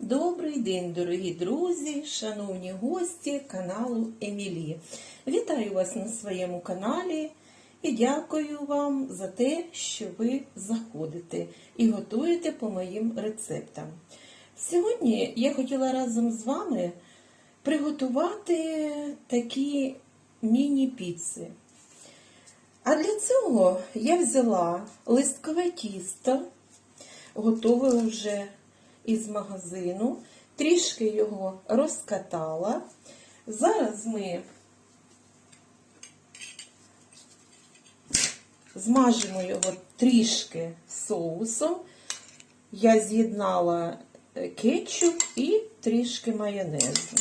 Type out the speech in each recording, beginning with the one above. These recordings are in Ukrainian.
Добрий день, дорогі друзі, шановні гості каналу Емілі. Вітаю вас на своєму каналі і дякую вам за те, що ви заходите і готуєте по моїм рецептам. Сьогодні я хотіла разом з вами приготувати такі міні-піци. А для цього я взяла листкове тісто, готове вже із магазину, трішки його розкатала. Зараз ми змажемо його трішки соусом. Я з'єднала е, кетчуп і трішки майонезу.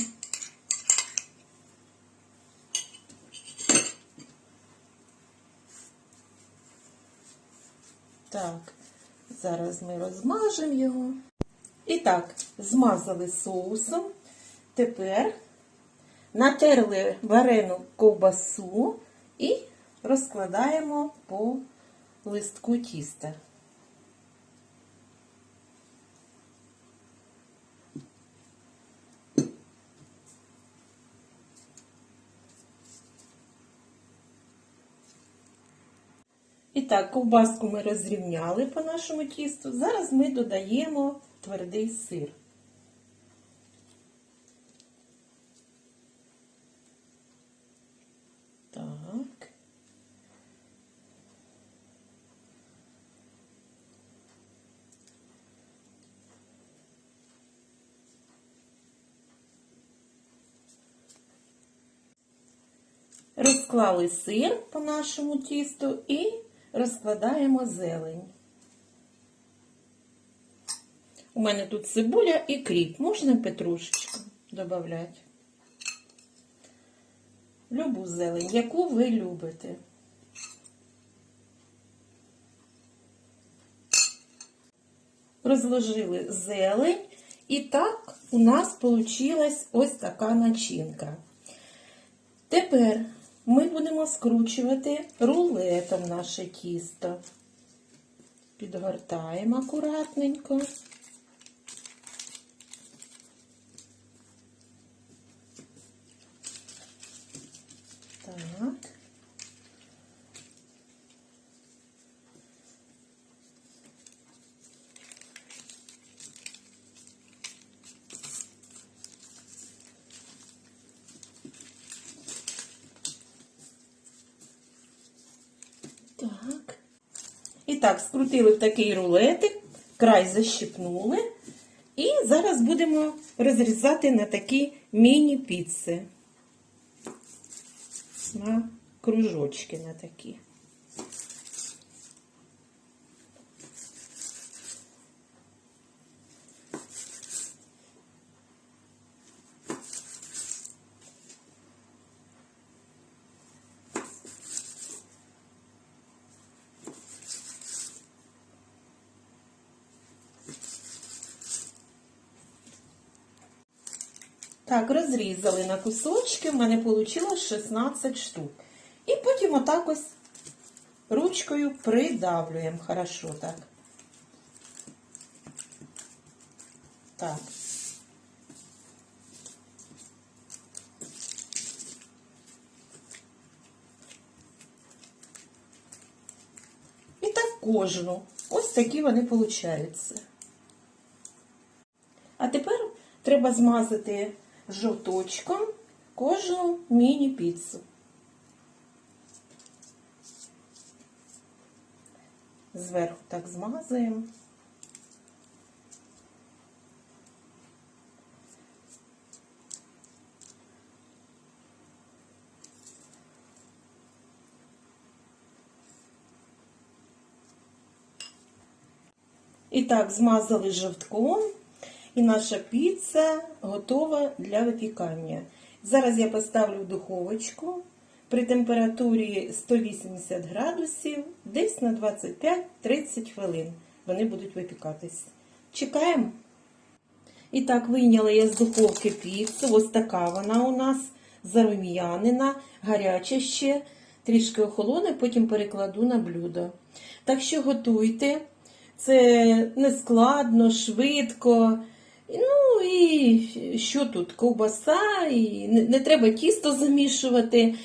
Так, зараз ми розмажемо його. І так, змазали соусом. Тепер натерли варену ковбасу і розкладаємо по листку тіста. І так, ковбаску ми розрівняли по нашому тісту. Зараз ми додаємо твердий сир. Так. Розклали сир по нашому тісту і розкладаємо зелень. У мене тут цибуля і кріп. Можна петрушечку додати. Любу зелень, яку ви любите. Розложили зелень, і так у нас вийшла ось така начинка. Тепер ми будемо скручувати рулетом наше тісто. Підгортаємо акуратненько. Так. Так. І так, скрутили в такий рулетик, край защипнули. І зараз будемо розрізати на такі міні-піци. На кружочки на такі. Так, розрізали на кусочки, в мене вийшло 16 штук. І потім отак ось ручкою придавлюємо. Хорошо так. Так. І так кожну. Ось такі вони получаються. А тепер треба змазати жовточком кожну міні-піцу. Зверху так змазуємо. І так, змазали жовтком. І наша піца готова для випікання. Зараз я поставлю в духовочку при температурі 180 градусів, десь на 25-30 хвилин. Вони будуть випікатись. Чекаємо. І так, вийняла я з духовки піцу. Ось така вона у нас зарум'янина, гаряча ще, трішки охолоне, потім перекладу на блюдо. Так що готуйте. Це не складно, швидко. Ну, і що тут? Ковбаса, і не, не треба тісто замішувати.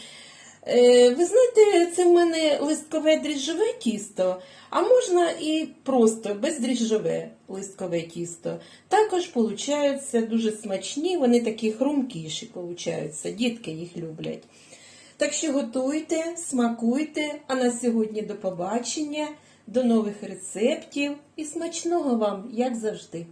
Е, ви знаєте, це в мене листкове дріжджове тісто, а можна і просто бездріжджове листкове тісто. Також получаються дуже смачні, вони такі хрумкіші получаються. Дітки їх люблять. Так що готуйте, смакуйте, а на сьогодні до побачення, до нових рецептів і смачного вам, як завжди.